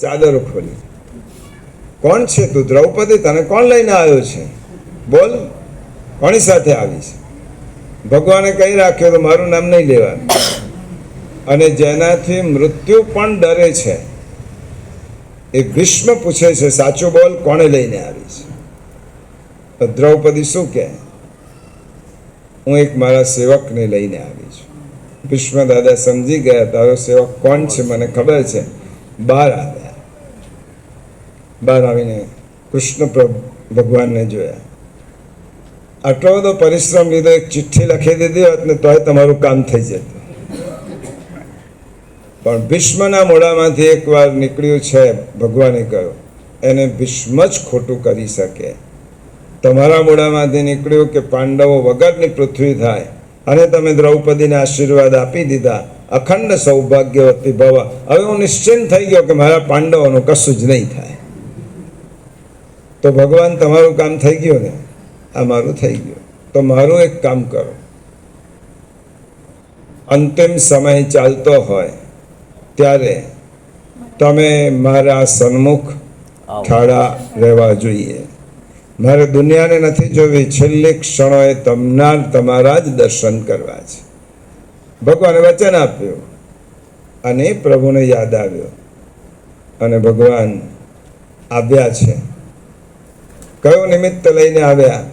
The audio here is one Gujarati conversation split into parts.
ચાદરો ખોલી કોણ છે તું? દ્રૌપદી, તને કોણ લઈને આવ્યો છે? બોલ, કોની સાથે આવી છે? ભગવાને કહી રાખ્યો તો મારું નામ નહીં લેવાનું. અને જેનાથી મૃત્યુ પણ ડરે છે. એ ભીષ્મ પૂછે છે, સાચું બોલ, કોણે લઈને આવી છે? તો દ્રૌપદી શું કહે? હું એક મારા સેવકને લઈને આવી છું. ભીષ્મ દાદા સમજી ગયા, તારો સેવક કોણ છે? મને ખબર છે. બહાર આવ્યા બહાર આવીને કૃષ્ણ ભગવાનને જોયા. આટલો બધો પરિશ્રમ લીધો, એક ચિઠ્ઠી લખી દીધી હોત ને તોય તમારું કામ થઈ જતું. પણ ભીષ્મના મોઢામાંથી એકવાર નીકળ્યું છે, ભગવાને કહ્યું, એને ભીષ્મ જ ખોટું કરી શકે. તમારા મોઢામાંથી નીકળ્યું કે પાંડવો વગરની પૃથ્વી થાય અને તમે દ્રૌપદીને આશીર્વાદ આપી દીધા, અખંડ સૌભાગ્યવતી ભવ. હવે હું નિશ્ચિંત થઈ ગયો કે મારા પાંડવોનું કશું જ નહીં થાય. તો ભગવાન તમારું કામ થઈ ગયું ને? આ મારું થઈ ગયું. તો મારું એક કામ કરો. અંતિમ સમય ચાલતો હોય ત્યારે તમે મારા સન્મુખ ઠાડા રહેવા જોઈએ. મારે દુનિયાને નથી જોવી. છેલ્લી ક્ષણોએ તમના તમારા જ દર્શન કરવા છે. ભગવાને વચન આપ્યું અને પ્રભુને યાદ આવ્યો. અને ભગવાન આવ્યા છે. કયું નિમિત્ત લઈને આવ્યા?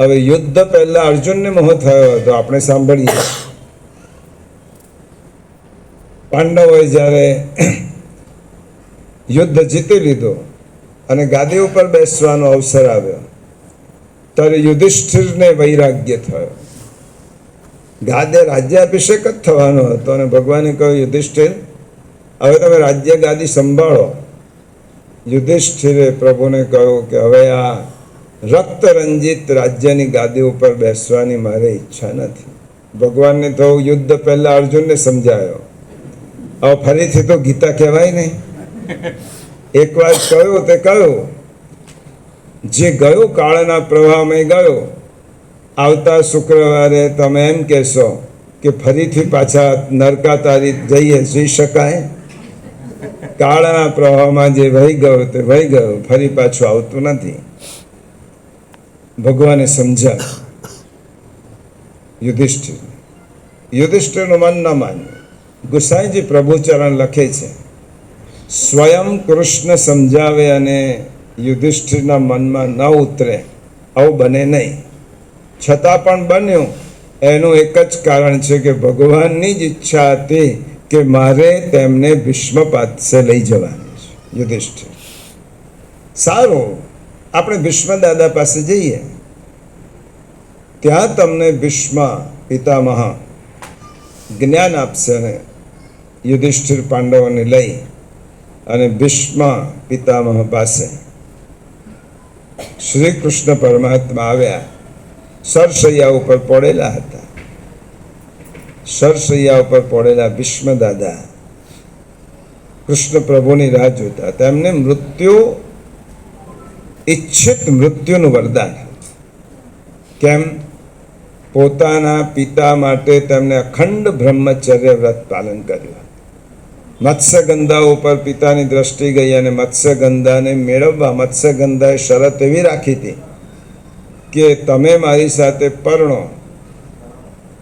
હવે યુદ્ધ પહેલા અર્જુનને મોહ થયો હતો, આપણે સાંભળીએ. પાંડવોએ જ્યારે યુદ્ધ જીતી લીધું અને ગાદી ઉપર બેસવાનો અવસર આવ્યો, ત્યારે યુધિષ્ઠિરને વૈરાગ્ય થયો. ગાદે રાજ્યાભિષેક જ થવાનો હતો અને ભગવાને કહ્યું, યુધિષ્ઠિર, હવે તમે રાજ્ય ગાદી સંભાળો. યુધિષ્ઠિરે પ્રભુને કહ્યું કે હવે આ રક્ત રંજિત રાજ્યની ગાદી ઉપર બેસવાની મારે ઈચ્છા નથી. ભગવાનને તો યુદ્ધ પહેલા અર્જુનને સમજાયો. હવે ફરીથી તો ગીતા કહેવાય નહીં. એકવાર કહ્યું તે કહ્યું, જે ગયો કાળના પ્રવાહમાં ગયો, આવતા શુક્રવારે તમે એમ કહેશો કે ફરીથી પાછા નરકાતારી જઈએ, જઈ શકાય? કાળના પ્રવાહમાં જે વહી ગયો તે વહી ગયો, ફરી પાછું આવતું નથી. ભગવાને સમજાવ્યું. યુધિષ્ઠિર, યુધિષ્ઠિરનું મન ન માન્યું. ગુસાઈજી પ્રભુચરણ લખે છે, સ્વયં કૃષ્ણ સમજાવે અને યુધિષ્ઠિરના મનમાં ન ઉતરે, આવું બને નહીં. છતાં પણ બન્યું. એનું એક જ કારણ છે કે ભગવાનની જ ઈચ્છા હતી કે મારે તેમને ભીષ્મ પાસે લઈ જવાની છે, યુધિષ્ઠિર. સારું, આપણે ભીષ્મ દાદા પાસે જઈએ. ત્યાં તમને ભીષ્મ પિતામહ જ્ઞાન આપશે અને યુધિષ્ઠિર પાંડવોને લઈ અને ભીષ્મ પિતામહ પાસે. શ્રી કૃષ્ણ પરમાત્મા આવ્યા, સરસૈયા ઉપર પડેલા હતા. સરસૈયા ઉપર પડેલા ભીષ્મ દાદા કૃષ્ણ પ્રભુની રાહ જોતા તેમને મૃત્યુ, ઈચ્છિત મૃત્યુનું વરદાન કેમ? પોતાના પિતા માટે તેમને અખંડ બ્રહ્મચર્ય વ્રત પાલન કર્યું. મત્સ્યગંધા ઉપર પિતાની દ્રષ્ટિ ગઈ અને મત્સ્યગંધાને મેળવવા મત્સ્યગંધાએ શરત એવી રાખી હતી કે તમે મારી સાથે પરણો.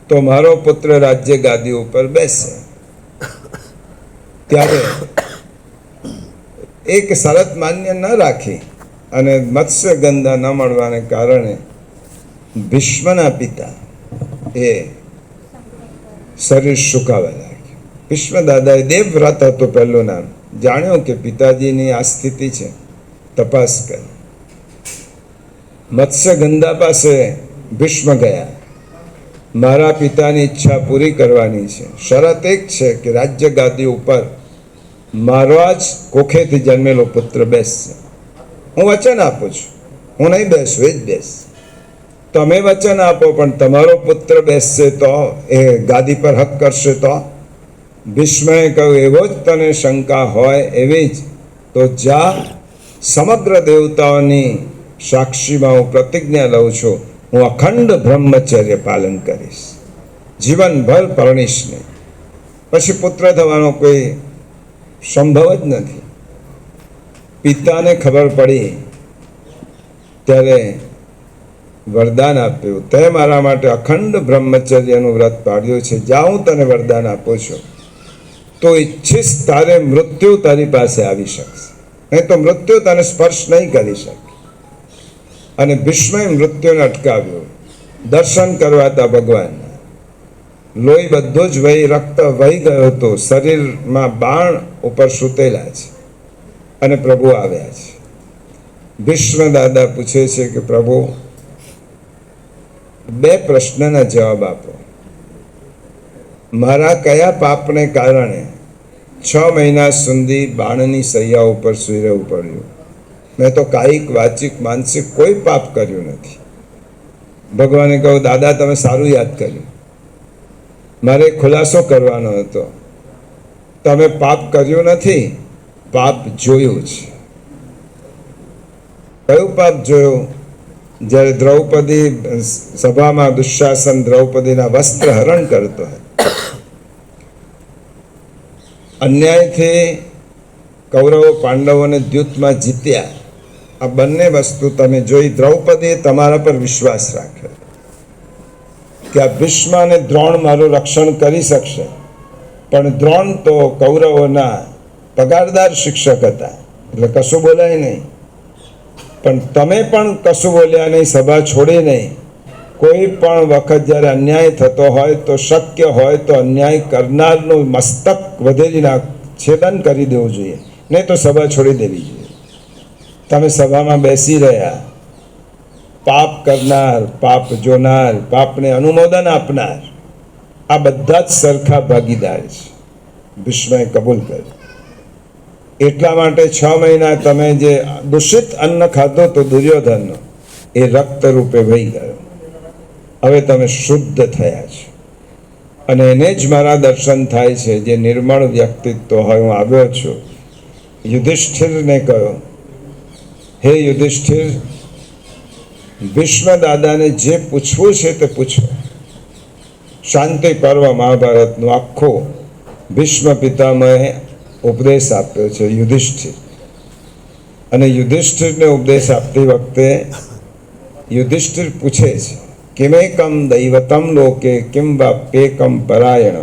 તો મારો પુત્ર રાજ્ય ગાદી ઉપર બેસે. ત્યારે એક શરત માન્ય ન રાખી અને મત્સ્યગંધા ન મળવાને કારણે ભીષ્મના પિતા એ શરીર સુકાવા લાગ્યું. ભીષ્મ દાદાએ દેવવ્રત હતું પહેલું નામ. જાણ્યું કે પિતાજીની આ સ્થિતિ છે. તપાસ કરી. મત્સ્યગંધા પાસે ભીષ્મ ગયા. મારા પિતાની ઈચ્છા પૂરી કરવાની છે. શરત એક છે કે રાજ્ય ગાદી ઉપર મારો જ કોખેથી જન્મેલો પુત્ર બેસશે. હું વચન આપું છું. હું નહીં બેસું, એ જ બેસ. તમે વચન આપો, પણ તમારો પુત્ર બેસશે તો એ ગાદી પર હક કરશે તો? ભીષ્મએ કહ્યું, એવો જ તને શંકા હોય એવી જ. તો જા, સમગ્ર દેવતાઓની સાક્ષીમાં હું પ્રતિજ્ઞા લઉં છું. હું અખંડ બ્રહ્મચર્ય પાલન કરીશ. જીવનભર પરણીશ નહીં. પછી પુત્ર થવાનો કોઈ સંભવ જ નથી. પિતાને ખબર પડી, ત્યારે વરદાન આપ્યું. તે મારા માટે અખંડ બ્રહ્મચર્યનું વ્રત પાડ્યું છે. જ્યાં હું તને વરદાન આપું છું. તો ઈચ્છીશ તારે મૃત્યુ તારી પાસે આવી શકશે. નહીં તો મૃત્યુ તને સ્પર્શ નહીં કરી શકે અને ભીષ્મએ મૃત્યુને અટકાવ્યો. દર્શન કરવા હતા ભગવાનના. લોહી બધું જ વહી, રક્ત વહી ગયો હતો. શરીરમાં બાણ ઉપર સૂતેલા છે અને પ્રભુ આવ્યા છે. ભીષ્મ દાદા પૂછે છે કે પ્રભુ, બે પ્રશ્નના જવાબ આપો. મારા કયા પાપને કારણે છ મહિના સુધી બાણની સૈયા ઉપર સૂઈ રહેવું પડ્યું? મેં તો કાયિક વાચિક, માનસિક કોઈ પાપ કર્યું નથી. ભગવાને કહ્યું, દાદા, તમે સારું યાદ કર્યું. મારે ખુલાસો કરવાનો હતો. તમે પાપ કર્યું નથી, પાપ જોયું છે. કયું પાપ જોયું? જ્યારે દ્રૌપદી સભામાં દુશાસન દ્રૌપદીના વસ્ત્ર હરણ કરતો અન્યાયથી કૌરવો પાંડવોને દ્યુતમાં જીત્યા. આ બંને વસ્તુ તમે જોઈ દ્રૌપદીએ તમારા પર વિશ્વાસ રાખ્યો કે આ ભીષ્મ અને દ્રોણ મારું રક્ષણ કરી શકશે. પણ દ્રોણ તો કૌરવોના પગારદાર શિક્ષક હતા. એટલે કશું બોલાય નહીં. પણ તમે પણ કશું બોલ્યા નહીં, સભા છોડી નહીં. કોઈ પણ વખત જ્યારે અન્યાય થતો હોય તો શક્ય હોય તો અન્યાય કરનારનું મસ્તક વધેરી નાખ છેદન કરી દેવું જોઈએ. નહીં તો સભા છોડી દેવી જોઈએ. તમે સભામાં બેસી રહ્યા. પાપ કરનાર, પાપ જોનાર, પાપને અનુમોદન આપનાર, આ બધા જ સરખા ભાગીદાર છે. ભીષ્મએ કબૂલ કર્યું. એટલા માટે છ મહિના તમે જે દૂષિત અન્ન ખાધો તો દુર્યોધનનો, એ રક્ત રૂપે વહી ગયો. હવે તમે શુદ્ધ થયા છો. અને એને જ મારા દર્શન થાય છે, જે નિર્મળ વ્યક્તિત્વ હોય. હું આવ્યો છું. યુધિષ્ઠિરને કહ્યો હે યુધિષ્ઠિર ભીષ્મ દાદાને જે પૂછવું છે તે પૂછો. શાંતિ પર્વ મહાભારતનું આખો ભીષ્મ પિતામહે ઉપદેશ આપ્યો છે યુધિષ્ઠિર. અને યુધિષ્ઠિરને ઉપદેશ આપતી વખતે યુધિષ્ઠિર પૂછે છે, કિમેકમ દૈવતમ લોકે, કિમ વાપ્યેકમ પરાયણ?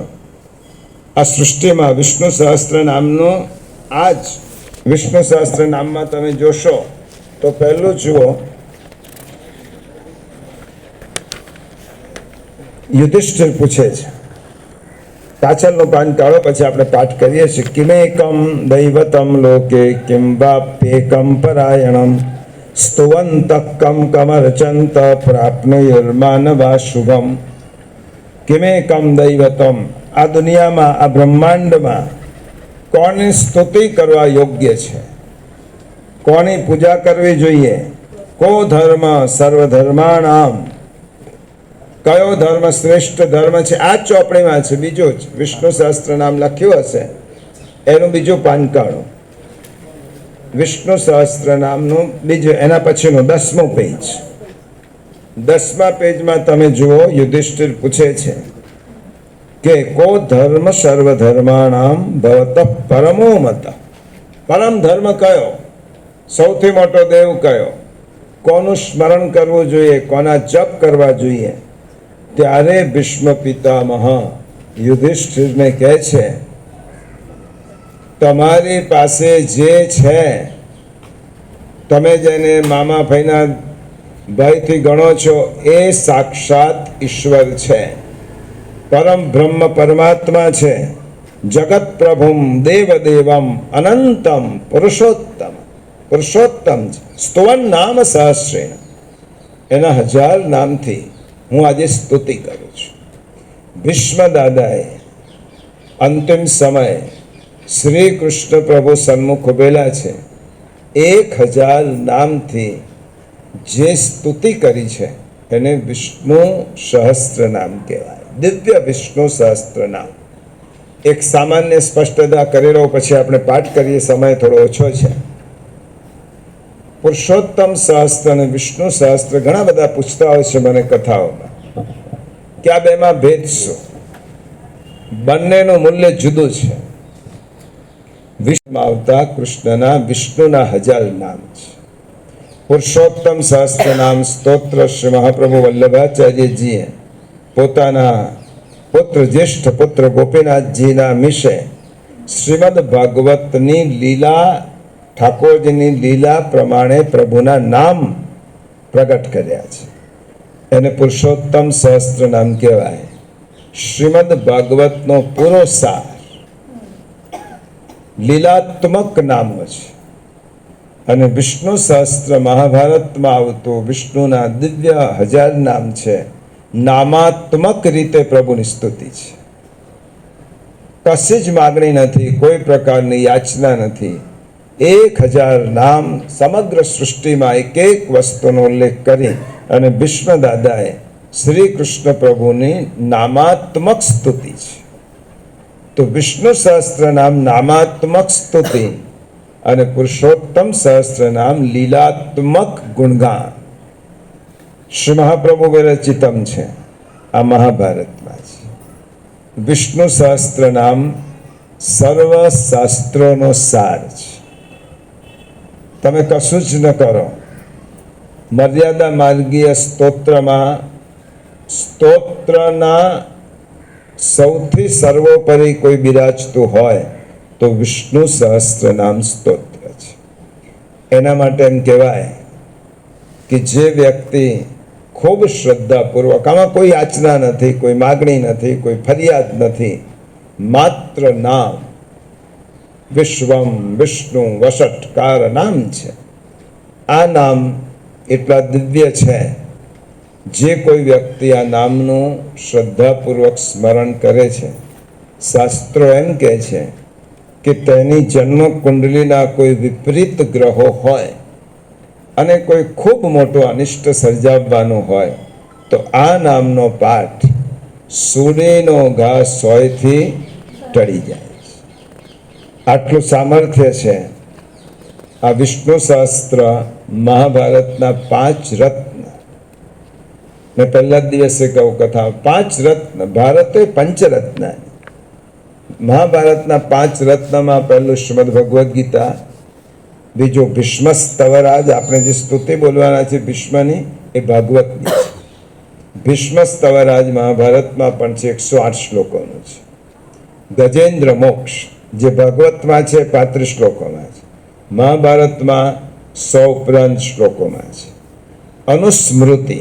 આ સૃષ્ટિમાં વિષ્ણુ સહસ્ત્ર નામનો આ જ વિષ્ણુ સહસ્ત્ર નામમાં તમે જોશો તો પહેલું જુઓ યુધિષ્ઠિર પૂછે છે પાછળનું પાન ટાળો પછી આપણે પાઠ કરીએ છીએ કિમેકમ દૈવતમ લોકે કિમ વાપ્યેકમ પરાયણમ સ્તુવંત કમ કમર્ચંત પ્રાપ્નુર્માનવા શુભમ કિમેકમ દૈવતમ આ દુનિયામાં આ બ્રહ્માંડમાં કોની સ્તુતિ કરવા યોગ્ય છે કોની પૂજા કરવી જોઈએ? કો ધર્મ સર્વધર્માણામ? કયો ધર્મ શ્રેષ્ઠ ધર્મ છે? આ ચોપડીમાં છે બીજો જ વિષ્ણુ સહસ્ત્ર નામ લખ્યું હશે. એનું બીજું પાન કાઢો. વિષ્ણુ સહસ્ત્ર નામનું બીજું, એના પછીનું દસમું પેજ દસમા પેજમાં તમે જુઓ, યુધિષ્ઠિર પૂછે છે કે કો ધર્મ સર્વ ધર્માણામ ભવત પરમો મત? પરમ ધર્મ કયો? સૌથી મોટો દેવ કયો? કોનું સ્મરણ કરવું જોઈએ? કોના જપ કરવા જોઈએ? ત્યારે ભીષ્મ પિતામહ યુધિષ્ઠિરને કહે છે, તમારી પાસે જે છે, તમે જેને મામા ભાઈના ભયથી ગણો છો, એ સાક્ષાત ઈશ્વર છે. પરમ બ્રહ્મ પરમાત્મા છે. જગત પ્રભુમ દેવ દેવમ અનંતમ પુરુષોત્તમ. પુરુષોત્તમ સ્તવન નામ સહસ્રેણ એના હજાર નામથી હું આજે સ્તુતિ કરું છું. ભીષ્મ દાદાએ અંતિમ સમયે શ્રી કૃષ્ણ પ્રભુ સન્મુખ ઉભેલા છે. એક હજાર નામથી જે સ્તુતિ કરી છે એને વિષ્ણુ સહસ્ત્ર નામ કહેવાય. દિવ્ય વિષ્ણુ સહસ્ત્ર નામ. એક સામાન્ય સ્પષ્ટતા કરેલો પછી આપણે પાઠ કરીએ, સમય થોડો ઓછો છે. પુરુષોત્તમ શાસ્ત્ર અને વિષ્ણુ શાસ્ત્ર ઘણા બધા પૂછતા હોય છે મને કથાઓમાં. કે આ બેમાં ભેદ શું? બંનેનું મૂલ્ય જુદું છે. માં આવતા કૃષ્ણના, વિષ્ણુના હજાર નામ છે. પુરુષોત્તમ શાસ્ત્ર નામ સ્તોત્ર શ્રી મહાપ્રભુ વલ્લભાચાર્યજીએ પોતાના પુત્ર જ્યેષ્ઠ પુત્ર ગોપીનાથજીના મિશે શ્રીમદ ભાગવતની લીલા ઠાકોરજીની લીલા પ્રમાણે પ્રભુના નામ પ્રગટ કર્યા છે. એને પુરુષોત્તમ સહસ્ત્ર નામ કહેવાય. શ્રીમદ ભાગવતનો પૂરો સાર લીલાત્મક નામો છે. અને વિષ્ણુ સહસ્ત્ર મહાભારતમાં આવતું વિષ્ણુના દિવ્ય હજાર નામ છે. નામાત્મક રીતે પ્રભુની સ્તુતિ છે. કશી જ માગણી નથી, કોઈ પ્રકારની યાચના નથી. એક હજાર નામ સમગ્ર સૃષ્ટિમાં એક એક વસ્તુનો ઉલ્લેખ કરી અને ભીષ્મ દાદાએ શ્રી કૃષ્ણ પ્રભુની નામાત્મક સ્તુતિ છે. તો વિષ્ણુ સહસ્ત્ર નામ નામાત્મક સ્તુતિ અને પુરુષોત્તમ સહસ્ત્ર નામ લીલાત્મક ગુણગાન. શ્રી મહાપ્રભુ વિરચિતમ છે. આ મહાભારતમાં છે. વિષ્ણુ સહસ્ત્ર નામ સર્વ શાસ્ત્રોનો સાર છે. તમે કશું જ ન કરો. મર્યાદા માર્ગીય સ્તોત્રમાં, સ્તોત્રના સૌથી સર્વોપરી કોઈ બિરાજતું હોય તો વિષ્ણુ સહસ્ત્ર નામ સ્તોત્ર છે. એના માટે એમ કહેવાય કે જે વ્યક્તિ ખૂબ શ્રદ્ધાપૂર્વક, આમાં કોઈ યાચના નથી, કોઈ માગણી નથી, કોઈ ફરિયાદ નથી, માત્ર નામ વિશ્વમ વિષ્ણુ વસટકાર નામ છે. આ નામ એટલા દિવ્ય છે. જે કોઈ વ્યક્તિ આ નામનું શ્રદ્ધાપૂર્વક સ્મરણ કરે છે. શાસ્ત્રો એમ કહે છે કે તેની જન્મ કુંડલીના કોઈ વિપરીત ગ્રહો હોય અને કોઈ ખૂબ મોટો અનિષ્ટ સર્જાવવાનું હોય, તો આ નામનો પાઠ સૂર્યનો ઘા સોયથી ટળી જાય. આટલું સામર્થ્ય છે. આ વિષ્ણુ સહસ્ત્ર મહાભારતના પાંચ રત્ન. મેં પહેલા જ દિવસે કહું કથા, પાંચ રત્ન, ભારતે પંચરત્ન. મહાભારતના પાંચ રત્નમાં પહેલું શ્રીમદ ભગવદ્ ગીતા, બીજું ભીષ્મ સ્તવરાજ આપણે જે સ્તુતિ બોલવાના છે ભીષ્મની, એ ભાગવતની છે. ભીષ્મ સ્તવરાજ મહાભારતમાં પણ છે એકસો આઠ શ્લોકોનું છે. ગજેન્દ્ર મોક્ષ. જે ભાગવતમાં છે પાંત્રીસ શ્લોકોમાં છે. મહાભારતમાં સો ઉપરાંત શ્લોકોમાં છે. અનુસ્મૃતિ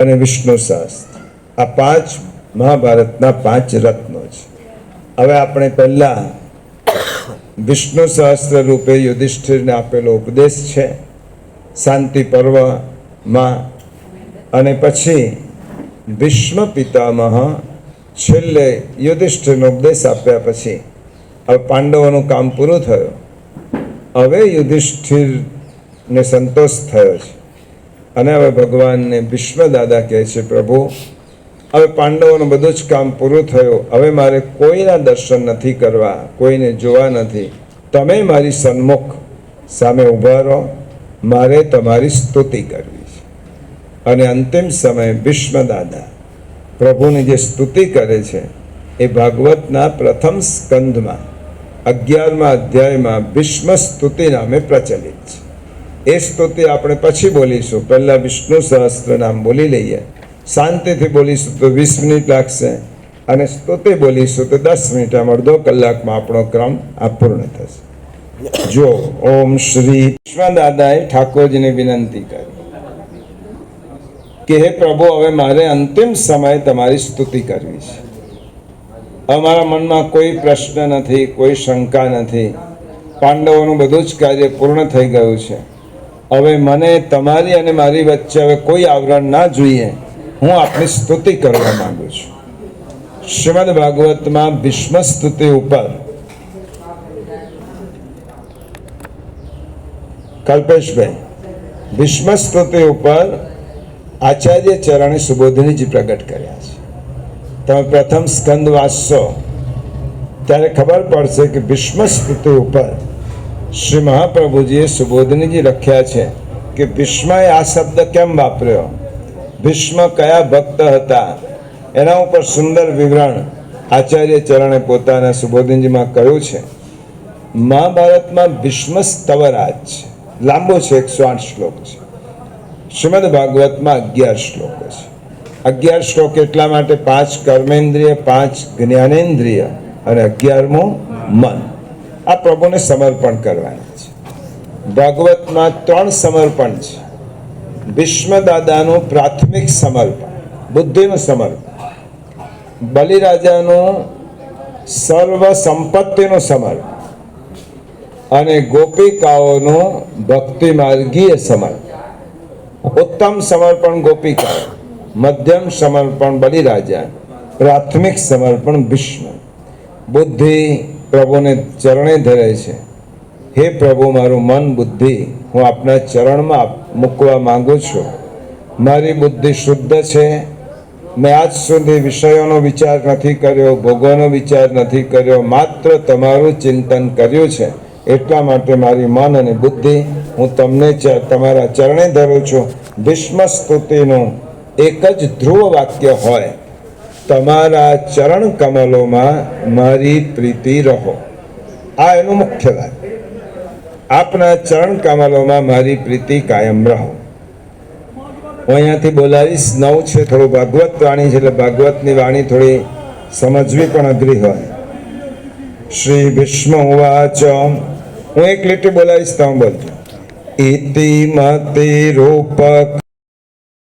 અને વિષ્ણુ શાસ્ત્ર. આ પાંચ મહાભારતના પાંચ રત્નો છે. હવે આપણે પહેલા વિષ્ણુ સહસ્ત્ર રૂપે યુધિષ્ઠિરને આપેલો ઉપદેશ છે. શાંતિ પર્વમાં અને પછી ભીષ્મ પિતામહ છેલ્લે યુધિષ્ઠિરનો ઉપદેશ આપ્યા પછી હવે પાંડવોનું કામ પૂરું થયું. હવે યુધિષ્ઠિરને સંતોષ થયો છે. અને હવે ભગવાનને ભીષ્મ દાદા કહે છે, પ્રભુ, હવે પાંડવોનું બધું જ કામ પૂરું થયું. હવે મારે કોઈના દર્શન નથી કરવા, કોઈને જોવા નથી. તમે મારી સન્મુખ સામે ઊભા રહો. મારે તમારી સ્તુતિ કરવી છે. અને અંતિમ સમયે ભીષ્મ દાદા પ્રભુની જે સ્તુતિ કરે છે એ ભાગવતના પ્રથમ સ્કંદમાં, અગિયારમા અધ્યાયમાં ભીષ્મ સ્તુતિ નામે પ્રચલિત છે. એ સ્તુતિ આપણે પછી બોલીશું. પહેલાં વિષ્ણુ સહસ્ત્ર નામ બોલી લઈએ. શાંતિથી બોલીશું તો વીસ મિનિટ લાગશે અને સ્તુતિ બોલીશું તો દસ મિનિટ. આમ અડધો કલાકમાં આપણો ક્રમ આ પૂર્ણ થશે. જો ઓમ શ્રી વિશ્વ દાદાએ ઠાકોરજીને વિનંતી કરી. કે હે પ્રભુ, હવે મારે અંતિમ સમયે તમારી સ્તુતિ કરવી છે. અમારા મનમાં કોઈ પ્રશ્ન નથી, કોઈ શંકા નથી. પાંડવોનું બધું જ કાર્ય પૂર્ણ થઈ ગયું છે. હવે મને, તમારી અને મારી વચ્ચે હવે કોઈ આવરણ ના જોઈએ. હું આપની સ્તુતિ કરવા માંગુ છું. શ્રીમદ ભાગવતમાં ભીષ્મ સ્તુતિ ઉપર. કલ્પેશભાઈ, ભીષ્મ સ્તુતિ ઉપર આચાર્ય ચરણે સુબોધનીજી પ્રગટ કર્યા છે. તમે પ્રથમ સ્કંદ વાંચશો, ત્યારે ખબર પડશે કે ભીષ્મ સ્મૃતિ ઉપર શ્રી મહાપ્રભુજીએ સુબોધનીજી લખ્યા છે કે ભીષ્મએ આ શબ્દ કેમ વાપર્યો? ભીષ્મ કયા ભક્ત હતા? એના ઉપર સુંદર વિવરણ આચાર્ય ચરણે પોતાના સુબોધનજીમાં કહ્યું છે. મહાભારતમાં ભીષ્મ સ્તવરાજ છે. લાંબો છે એકસો આઠ શ્લોક છે. શ્રીમદ ભાગવતમાં અગિયાર શ્લોકો છે. અગિયાર શ્લોક એટલા માટે પાંચ કર્મેન્દ્રિય, પાંચ જ્ઞાનેન્દ્રિય અને અગિયારમું મન. આ પ્રભુને સમર્પણ કરવાના છે. ભાગવતમાં ત્રણ સમર્પણ છે. ભીષ્મદાદાનું પ્રાથમિક સમર્પણ, બુદ્ધિનું સમર્પણ. બલિરાજાનું સર્વ સંપત્તિનું સમર્પણ. અને ગોપિકાઓનું ભક્તિ માર્ગીય સમર્પણ. ઉત્તમ સમર્પણ ગોપિકા, મધ્યમ સમર્પણ બલિરાજા, પ્રાથમિક સમર્પણ ભીષ્મ. બુદ્ધિ પ્રભુને ચરણે ધરે છે. હે પ્રભુ, મારું મન બુદ્ધિ, હું આપના ચરણમાં મૂકવા માંગુ છું. મારી બુદ્ધિ શુદ્ધ છે. મેં આજ સુધી વિષયોનો વિચાર નથી કર્યો, ભોગોનો વિચાર નથી કર્યો, માત્ર તમારું ચિંતન કર્યું છે. એટલા માટે મારી મન અને બુદ્ધિ હું તમને તમારા ચરણે ધરું છું. ભીષ્મ સ્તુતિનું એક જ ધ્રુવ વાક્ય હોય. તમારા ચરણ કમલોમાં મારી પ્રીતિ રહો. આ એનું મુખ્ય વાત. આપના ચરણ કમલોમાં મારી પ્રીતિ કાયમ રહો. હું અહીંયાથી બોલાવીશ. નવ છે થોડું ભાગવત વાણી છે એટલે ભાગવતની વાણી થોડી સમજવી પણ અઘરી હોય. શ્રી ભીષ્મ હું એક લીટી બોલાવીશ, તમે બોલજો. इति मतिरूपक